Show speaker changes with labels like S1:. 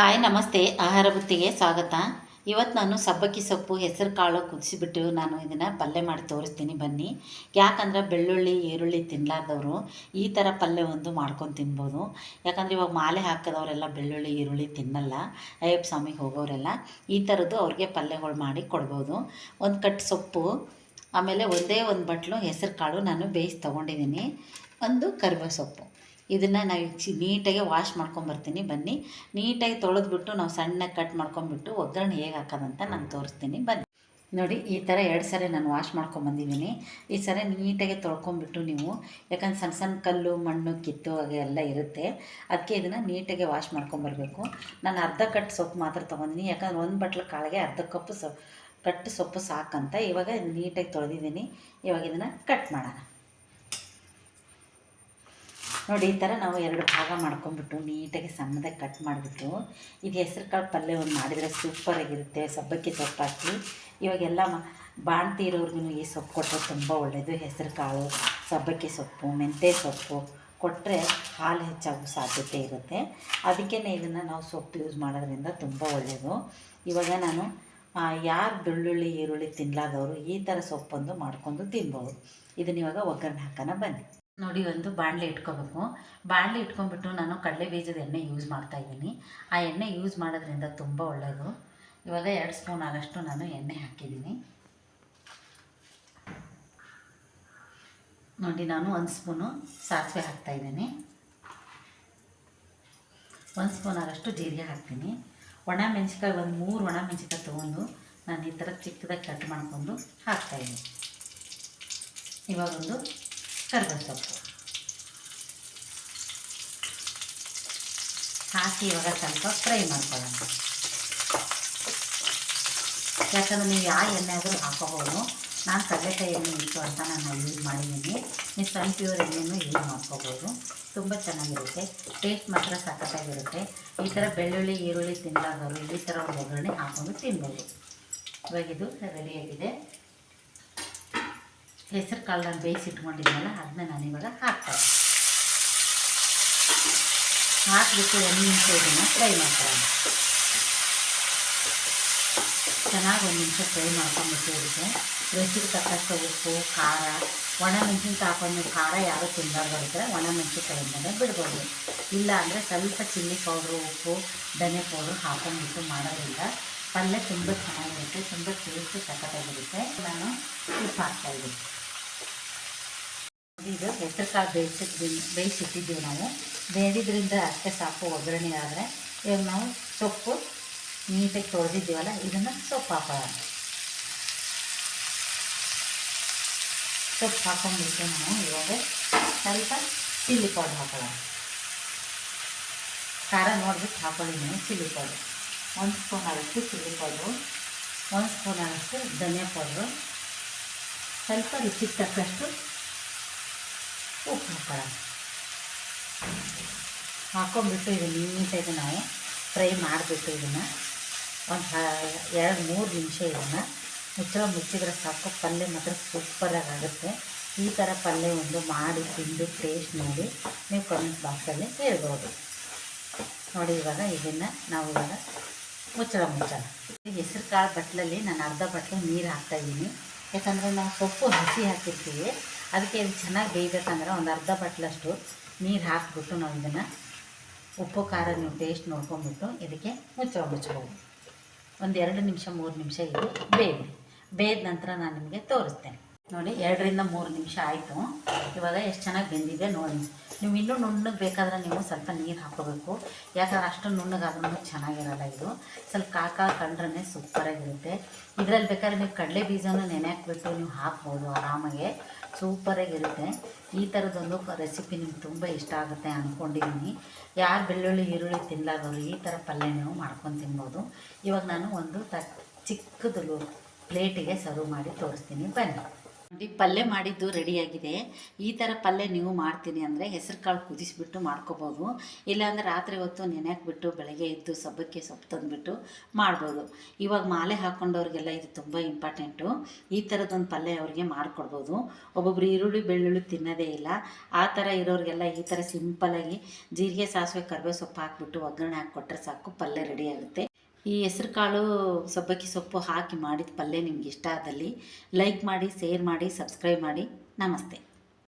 S1: Hi, ನಮಸ್ತೆ. ಆಹಾರ ಬುತ್ತಿಗೆ ಸ್ವಾಗತ. ಇವತ್ತು ನಾನು ಸಬ್ಬಕ್ಕಿ ಸೊಪ್ಪು, ಹೆಸರು ಕಾಳು ಕುದಿಸಿಬಿಟ್ಟು ನಾನು ಇದನ್ನು ಪಲ್ಯ ಮಾಡಿ ತೋರಿಸ್ತೀನಿ. ಬನ್ನಿ. ಯಾಕಂದ್ರೆ ಬೆಳ್ಳುಳ್ಳಿ, ಈರುಳ್ಳಿ ತಿನ್ನಲಾರ್ದವರು ಈ ಥರ ಪಲ್ಯ ಒಂದು ಮಾಡ್ಕೊಂಡು ತಿನ್ಬೋದು. ಯಾಕಂದರೆ ಇವಾಗ ಮಾಲೆ ಹಾಕಿದವರೆಲ್ಲ ಬೆಳ್ಳುಳ್ಳಿ, ಈರುಳ್ಳಿ ತಿನ್ನಲ್ಲ. ಅಯ್ಯಪ್ಪ ಸ್ವಾಮಿಗೆ ಹೋಗೋರೆಲ್ಲ ಈ ಥರದ್ದು ಅವ್ರಿಗೆ ಪಲ್ಯಗಳು ಮಾಡಿ ಕೊಡ್ಬೋದು. ಒಂದು ಕಟ್ ಸೊಪ್ಪು, ಆಮೇಲೆ ಒಂದೇ ಒಂದು ಬಟ್ಲು, ಹೆಸರು ಕಾಳು ನಾನು ಬೇಯಿಸಿ ತೊಗೊಂಡಿದ್ದೀನಿ. ಒಂದು ಕರಿಬೇವು ಸೊಪ್ಪು. ಇದನ್ನು ನಾವು ನೀಟಾಗಿ ವಾಶ್ ಮಾಡ್ಕೊಂಬರ್ತೀನಿ ಬನ್ನಿ. ನೀಟಾಗಿ ತೊಳೆದ್ಬಿಟ್ಟು ನಾವು ಸಣ್ಣಗೆ ಕಟ್ ಮಾಡ್ಕೊಂಬಿಟ್ಟು ಒಗ್ಗರಣೆ ಹೇಗೆ ಹಾಕೋದಂತ ನಾನು ತೋರಿಸ್ತೀನಿ. ಬನ್ನಿ. ನೋಡಿ, ಈ ಥರ ಎರಡು ಸರಿ ನಾನು ವಾಶ್ ಮಾಡ್ಕೊಂಬಂದಿದ್ದೀನಿ ಈ ಸರಿ ನೀಟಾಗಿ ತೊಳ್ಕೊಂಬಿಟ್ಟು ನೀವು, ಯಾಕಂದ್ರೆ ಸಣ್ಣ ಸಣ್ಣ ಕಲ್ಲು, ಮಣ್ಣು, ಕಿತ್ತು ಹಾಗೆ ಎಲ್ಲ ಇರುತ್ತೆ. ಅದಕ್ಕೆ ಇದನ್ನು ನೀಟಾಗಿ ವಾಶ್ ಮಾಡ್ಕೊಂಬರ್ಬೇಕು ನಾನು ಅರ್ಧ ಕಟ್ ಸೊಪ್ಪು ಮಾತ್ರ ತೊಗೊಂಡಿನಿ. ಯಾಕಂದ್ರೆ ಒಂದು ಬಟ್ಲು ಕಾಳಿಗೆ ಅರ್ಧ ಕಪ್ಪು ಸೊ ಕಟ್ಟು ಸೊಪ್ಪು ಸಾಕಂತ ಇವಾಗ ನೀಟಾಗಿ ತೊಳೆದಿದ್ದೀನಿ. ಇವಾಗ ಇದನ್ನು ಕಟ್ ಮಾಡೋಣ. ನೋಡಿ, ಈ ಥರ ನಾವು ಎರಡು ಭಾಗ ಮಾಡ್ಕೊಂಡ್ಬಿಟ್ಟು ನೀಟಾಗಿ ಸಣ್ಣದಾಗಿ ಕಟ್ ಮಾಡಿಬಿಟ್ಟು, ಇದು ಹೆಸ್ರು ಕಾಳು ಪಲ್ಯ ಒಂದು ಮಾಡಿದರೆ ಸೂಪರಾಗಿರುತ್ತೆ ಸಬ್ಬಕ್ಕಿ ಸೊಪ್ಪು ಹಾಕಿ. ಇವಾಗೆಲ್ಲ ಬಾಣ್ತಿ ಇರೋರ್ಗು ಈ ಸೊಪ್ಪು ಕೊಟ್ಟರೆ ತುಂಬ ಒಳ್ಳೆಯದು ಹೆಸರು ಕಾಳು, ಸಬ್ಬಕ್ಕಿ ಸೊಪ್ಪು ಮೆಂತ್ಯ ಸೊಪ್ಪು ಕೊಟ್ಟರೆ ಹಾಲು ಹೆಚ್ಚಾಗೋ ಸಾಧ್ಯತೆ ಇರುತ್ತೆ. ಅದಕ್ಕೇ ಇದನ್ನು ನಾವು ಸೊಪ್ಪು ಯೂಸ್ ಮಾಡೋದ್ರಿಂದ ತುಂಬ ಒಳ್ಳೆಯದು ಇವಾಗ ನಾನು ಯಾರು ಬೆಳ್ಳುಳ್ಳಿ, ಈರುಳ್ಳಿ ತಿನ್ನಲಾದವರು ಈ ಥರ ಸೊಪ್ಪೊಂದು ಮಾಡ್ಕೊಂಡು ತಿನ್ಬೋದು. ಇದನ್ನ ಇವಾಗ ಒಗ್ಗರಣೆ ಹಾಕೋಣ ಬನ್ನಿ. ನೋಡಿ ಒಂದು ಬಾಣಲೆ ಇಟ್ಕೋಬೇಕು. ಬಾಣಲೆ ಇಟ್ಕೊಂಡ್ಬಿಟ್ಟು ನಾನು ಕಡಲೆ ಬೀಜದ ಎಣ್ಣೆ ಯೂಸ್ ಮಾಡ್ತಾ ಇದ್ದೀನಿ. ಆ ಎಣ್ಣೆ ಯೂಸ್ ಮಾಡೋದ್ರಿಂದ ತುಂಬ ಒಳ್ಳೆಯದು ಇವಾಗ ಎರಡು ಸ್ಪೂನ್ ಆಗಷ್ಟು ನಾನು ಎಣ್ಣೆ ಹಾಕಿದ್ದೀನಿ. ನೋಡಿ ನಾನು ಒಂದು ಸ್ಪೂನು ಸಾಸಿವೆ ಹಾಕ್ತಾಯಿದ್ದೀನಿ ಒಂದು ಸ್ಪೂನ್ ಆಗಷ್ಟು ಜೀರಿಗೆ ಹಾಕ್ತೀನಿ. ಒಣ ಮೆಣಸಿಕಾಯಿ ಒಂದು ಮೂರು ಒಣ ಮೆಣಸಿಕಾಯಿ ತೊಗೊಂಡು ನಾನು ಈ ಥರ ಚಿಕ್ಕದಾಗಿ ಕಟ್ ಮಾಡಿಕೊಂಡು ಹಾಕ್ತಾಯಿದ್ದೀನಿ ಇವಾಗ ಒಂದು ಕರಿಬೇವು ಹಾಕಿ ಇವಾಗ ಸ್ವಲ್ಪ ಫ್ರೈ ಮಾಡ್ಕೊಳ್ಳೋಣ. ಯಾಕಂದರೆ ನೀವು ಯಾವ ಎಣ್ಣೆ ಆದರೂ ಹಾಕೋಬೋದು. ನಾನು ಕಡಲೆಕಾಯಿ ಎಣ್ಣೆ ಇತ್ತು ಅಂತ ನಾನು ಯೂಸ್ ಮಾಡಿದ್ದೀನಿ. ನೀವು ಸನ್ ಪ್ಯೂರ್ ಎಣ್ಣೆನೂ ಯೂಸ್ ಮಾಡ್ಕೋಬೋದು. ತುಂಬ ಚೆನ್ನಾಗಿರುತ್ತೆ. ಟೇಸ್ಟ್ ಮಾತ್ರ ಸಖತ್ತಾಗಿರುತ್ತೆ. ಈ ಥರ ಬೆಳ್ಳುಳ್ಳಿ, ಈರುಳ್ಳಿ ತಿಂದಾಗ ಈ ಥರ ಒಗ್ಗರಣೆ ಹಾಕೊಂಡು ತಿನ್ಬೋದು. ಇವಾಗ ಇದು ರೆಡಿಯಾಗಿದೆ ಹೆಸರು ಕಾಳು ನಾನು ಬೇಯಿಸಿಟ್ಕೊಂಡಿದ್ನಲ್ಲ ಅದನ್ನ ನಾನು ಇವಾಗ ಹಾಕ್ತಾರೆ ಹಾಕಿಬಿಟ್ಟು ಒಂದು ನಿಮಿಷ ಇದನ್ನು ಫ್ರೈ ಮಾಡ್ತೇನೆ ಚೆನ್ನಾಗಿ ಒಂದು ನಿಮಿಷ ಫ್ರೈ ಮಾಡ್ಕೊಂಡ್ಬಿಟ್ಟು ಇದಕ್ಕೆ ರುಚಿಗೆ ತಕ್ಕಷ್ಟು ಉಪ್ಪು, ಖಾರ ಒಣ ಮೆಣಸಿನ್ಕಾಯಿ ಖಾರ ಯಾರು ತಿನ್ನಬಾರ್ದಿದ್ರೆ ಒಣ ಮೆಣಸಿನ್ಕಾಯಿಂದಲೇ ಬಿಡ್ಬೋದು. ಇಲ್ಲ ಅಂದರೆ ಸ್ವಲ್ಪ ಚಿಲ್ಲಿ ಪೌಡ್ರು, ಉಪ್ಪು, ಧನೆ ಪೌಡ್ರು ಹಾಕೊಂಡ್ಬಿಟ್ಟು ಮಾಡೋದ್ರಿಂದ ಪಲ್ಯ ತುಂಬ ಚೆನ್ನಾಗಿರುತ್ತೆ, ತುಂಬ ಟೇಸ್ಟ್ ಸಖತ್ತಾಗಿರುತ್ತೆ. ನಾನು ಉಪ್ಪು ಹಾಕ್ತಾಯಿದ್ದೀನಿ ಇದು ಹೆಸರು ಕಾಳು ಬೇಯಿಸಿದ್ವಿ ಬೇಯಿಸಿಟ್ಟಿದ್ದೀವಿ ನಾವು. ಬೇಯಿದ್ರಿಂದ ಅಷ್ಟೇ ಸಾಕು ಒಗ್ಗರಣೆ ಆದರೆ. ಇವಾಗ ನಾವು ಸೊಪ್ಪು ನೀಟಾಗಿ ತೊಳೆದಿದ್ದೀವಲ್ಲ, ಇದನ್ನು ಸೊಪ್ಪು ಹಾಕೋಣ. ಸೊಪ್ಪು ಹಾಕೊಂಡ್ಬಿಟ್ಟು ನಾವು ಇವಾಗ ಸ್ವಲ್ಪ ಚಿಲ್ಲಿ ಪೌಡ್ರ್ ಹಾಕೋಣ. ಖಾರ ನೋಡ್ಬಿಟ್ಟು ಹಾಕೊಳ್ಳಿ ನೀವು ಚಿಲ್ಲಿ ಪೌಡ್ರು. ಒಂದು ಸ್ಪೂನ್ ಆಗುತ್ತೆ ಚಿಲ್ಲಿ ಪೌಡ್ರು, ಒಂದು ಸ್ಪೂನ್ ಆಗುತ್ತೆ ಧನಿಯಾ ಪೌಡ್ರು. ಸ್ವಲ್ಪ ರುಚಿಗೆ ತಕ್ಕಷ್ಟು ಉಪ್ಪು ಹಾಕೋಣ ಹಾಕೊಂಡ್ಬಿಟ್ಟು ಇದು ನೀಟಾಗಿ ನಾವು ಫ್ರೈ ಮಾಡಿಬಿಟ್ಟು ಇದನ್ನು ಒಂದು ಎರಡು ಮೂರು ನಿಮಿಷ ಇದನ್ನು ಮುಚ್ಚಳ ಮುಚ್ಚಿದ್ರೆ ಸಾಕು. ಪಲ್ಯ ಮಾತ್ರ ಸೂಪರಾಗಿ ಆಗುತ್ತೆ ಈ ಥರ ಪಲ್ಯ ಒಂದು ಮಾಡಿ ತಿಂದು ಟೇಸ್ಟ್ ಮಾಡಿ ನೀವು ಕಮೆಂಟ್ ಬಾಕ್ಸಲ್ಲಿ ಹೇಳ್ಬೋದು. ನೋಡಿ ಇವಾಗ ಇದನ್ನು ನಾವು ಇವಾಗ ಮುಚ್ಚಳ ಮುಚ್ಚಳ. ಹೆಸರು ಕಾಳು ಬಟ್ಲಲ್ಲಿ ನಾನು ಅರ್ಧ ಬಟ್ಲು ನೀರು ಹಾಕ್ತಾಯಿದ್ದೀನಿ ಯಾಕಂದರೆ ನಾವು ಸೊಪ್ಪು ಹಸಿ ಹಾಕಿರ್ತೀವಿ. ಅದಕ್ಕೆ ಇದು ಚೆನ್ನಾಗಿ ಬೇಯಬೇಕಂದ್ರೆ ಒಂದು ಅರ್ಧ ಬಟ್ಲಷ್ಟು ನೀರು ಹಾಕಿಬಿಟ್ಟು ನಾವು ಇದನ್ನು ಉಪ್ಪು ಖಾರ ನೀವು ಟೇಸ್ಟ್ ನೋಡ್ಕೊಂಬಿಟ್ಟು ಇದಕ್ಕೆ ಮುಚ್ಚಳ ಮುಚ್ಬೋದು ಒಂದು ಎರಡು ನಿಮಿಷ, ಮೂರು ನಿಮಿಷ ಇದು ಬೇಯಲಿ ಬೇಯ್ದ ನಂತರ ನಾನು ನಿಮಗೆ ತೋರಿಸ್ತೇನೆ. ನೋಡಿ, ಎರಡರಿಂದ ಮೂರು ನಿಮಿಷ ಆಯಿತು. ಇವಾಗ ಎಷ್ಟು ಚೆನ್ನಾಗಿ ಬೆಂದಿದೆ ನೋಡಿ. ನೀವು ಇನ್ನೂ ನುಣ್ಣಗೆ ಬೇಕಾದ್ರೆ ನೀವು ಸ್ವಲ್ಪ ನೀರು ಹಾಕೋಬೇಕು ಯಾಕಂದ್ರೆ ಅಷ್ಟು ನುಣ್ಣಗಾದ್ರೂ ಚೆನ್ನಾಗಿರಲ್ಲ ಇದು. ಸ್ವಲ್ಪ ಕಾಕ ಕಂಡ್ರೆ ಸೂಪರಾಗಿರುತ್ತೆ. ಇದರಲ್ಲಿ ಬೇಕಾದ್ರೆ ನೀವು ಕಡಲೆ ಬೀಜನ ನೆನೆ ಹಾಕ್ಬಿಟ್ಟು ನೀವು ಹಾಕ್ಬೋದು ಆರಾಮಾಗೆ. ಸೂಪರಾಗಿರುತ್ತೆ. ಈ ಥರದೊಂದು ರೆಸಿಪಿ ನಿಮ್ಗೆ ತುಂಬ ಇಷ್ಟ ಆಗುತ್ತೆ ಅಂದ್ಕೊಂಡಿದ್ದೀನಿ ಯಾರು ಬೆಳ್ಳುಳ್ಳಿ, ಈರುಳ್ಳಿ ತಿನ್ನಲಾದವರು ಈ ಥರ ಪಲ್ಯ ನೀವು ಮಾಡ್ಕೊಂಡು ತಿನ್ಬೋದು. ಇವಾಗ ನಾನು ಒಂದು ತ, ಚಿಕ್ಕದು ಪ್ಲೇಟಿಗೆ ಸರ್ವ್ ಮಾಡಿ ತೋರಿಸ್ತೀನಿ. ಬನ್ನಿ. ನೋಡಿ ಪಲ್ಯ ಮಾಡಿದ್ದು ರೆಡಿಯಾಗಿದೆ ಈ ಥರ ಪಲ್ಯ ನೀವು ಮಾಡ್ತೀನಿ ಅಂದರೆ ಹೆಸರು ಕಾಳು ಕುದಿಸ್ಬಿಟ್ಟು ಮಾಡ್ಕೋಬೋದು. ಇಲ್ಲಾಂದರೆ ರಾತ್ರಿ ಹೊತ್ತು ನೆನೆಯಾಕ್ಬಿಟ್ಟು ಬೆಳಗ್ಗೆ ಎದ್ದು ಸಬ್ಬಕ್ಕೆ ಸೊಪ್ಪು ತಂದುಬಿಟ್ಟು ಮಾಡ್ಬೋದು. ಇವಾಗ ಮಾಲೆ ಹಾಕ್ಕೊಂಡವ್ರಿಗೆಲ್ಲ ಇದು ತುಂಬ ಇಂಪಾರ್ಟೆಂಟು ಈ ಥರದ್ದೊಂದು ಪಲ್ಯ ಅವ್ರಿಗೆ ಮಾಡಿಕೊಡ್ಬೋದು. ಒಬ್ಬೊಬ್ರು ಈರುಳ್ಳಿ ಬೆಳ್ಳುಳ್ಳಿ ತಿನ್ನೋದೇ ಇಲ್ಲ. ಆ ಥರ ಇರೋರಿಗೆಲ್ಲ ಈ ಥರ ಸಿಂಪಲಾಗಿ ಜೀರಿಗೆ, ಸಾಸಿವೆ, ಕರಿಬೇವು ಸೊಪ್ಪು ಹಾಕ್ಬಿಟ್ಟು ಒಗ್ಗರಣೆ ಹಾಕ್ಕೊಟ್ರೆ ಸಾಕು ಪಲ್ಯ ರೆಡಿ ಆಗುತ್ತೆ. ಈ ಹೆಸ್ರು ಕಾಳು ಸಬ್ಬಕ್ಕಿ ಸೊಪ್ಪು ಹಾಕಿ ಮಾಡಿದ ಪಲ್ಯ ನಿಮ್ಗೆ ಇಷ್ಟ ಆದಲ್ಲಿ ಲೈಕ್ ಮಾಡಿ ಶೇರ್ ಮಾಡಿ ಸಬ್ಸ್ಕ್ರೈಬ್ ಮಾಡಿ. ನಮಸ್ತೆ.